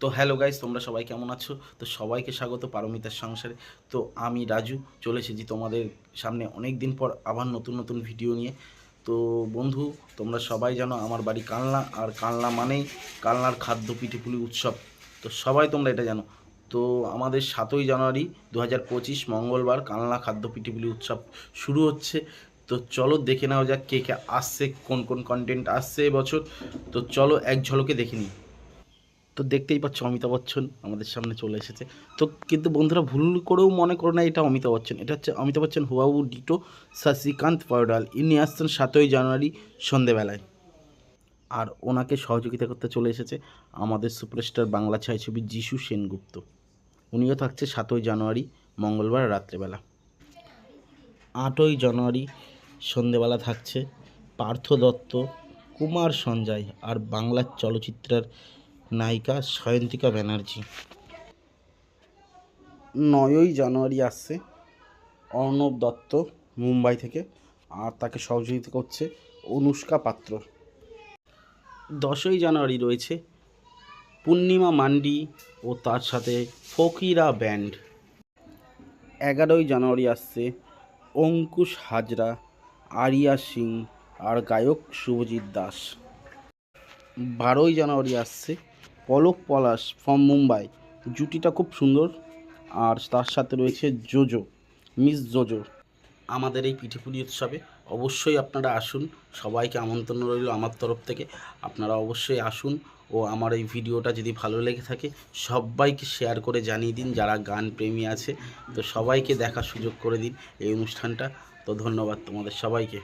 তো hello guys, তোমরা সবাই কেমন আছো? তো সবাইকে স্বাগত পারমিতার সংসারে। তো আমি রাজু, চলে এসেছি তোমাদের সামনে অনেক দিন পর আবার নতুন নতুন ভিডিও নিয়ে। তো বন্ধু, তোমরা সবাই জানো আমার বাড়ি কালনা, আর কালনা মানেই কালনার খাদ্য পিঠেপুলি উৎসব। তো সবাই তোমরা এটা জানো। তো আমাদের সাতই জানুয়ারি দু হাজার পঁচিশ মঙ্গলবার কালনা খাদ্য পিঠেপুলি উৎসব শুরু হচ্ছে। তো চলো দেখে নেওয়া যাক কে কে আসছে, কোন কোন কন্টেন্ট আসছে এবছর। তো চলো এক ঝলকে দেখে নিই। তো দেখতেই পাচ্ছ অমিতাভ বচ্চন আমাদের সামনে চলে এসেছে। তো কিন্তু বন্ধুরা ভুল করেও মনে করো না এটা অমিতাভ বচ্চন। এটা হচ্ছে অমিতাভ বচ্চন হুবাবু ডিটো, শশিকান্ত পয়ডাল ইনি আসছেন সাতই জানুয়ারি সন্ধেবেলায়। আর ওনাকে সহযোগিতা করতে চলে এসেছে আমাদের সুপারস্টার বাংলা ছায়াছবি যিশু সেনগুপ্ত। উনিও থাকছে সাতই জানুয়ারি, মঙ্গলবার রাত্রেবেলা। আটই জানুয়ারি সন্ধেবেলা থাকছে পার্থ দত্ত, কুমার সঞ্জয় আর বাংলার চলচ্চিত্রের নায়িকা সয়ন্তিকা ব্যানার্জি। নয়ই জানুয়ারি আসছে অর্ণব দত্ত মুম্বাই থেকে, আর তাকে সহযোগিতা করছে অনুষ্কা পাত্র। দশই জানুয়ারি রয়েছে পূর্ণিমা মান্ডি ও তার সাথে ফকিরা ব্যান্ড। এগারোই জানুয়ারি আসছে অঙ্কুশ হাজরা, আরিয়া সিং আর গায়ক শুভজিৎ দাস। বারোই জানুয়ারি আসছে পলক পলাশ ফ্রম মুম্বাই। জুটিটা খুব সুন্দর। আর তার সাথে রয়েছে জোজো, মিস জোজো। আমাদের এই পিঠেপুলি উৎসবে অবশ্যই আপনারা আসুন। সবাইকে আমন্ত্রণ রইল আমার তরফ থেকে। আপনারা অবশ্যই আসুন ও আমার এই ভিডিওটা যদি ভালো লেগে থাকে, সবাইকে শেয়ার করে জানিয়ে দিন যারা গান প্রেমী আছে। তো সবাইকে দেখার সুযোগ করে দিন এই অনুষ্ঠানটা। তো ধন্যবাদ তোমাদের সবাইকে।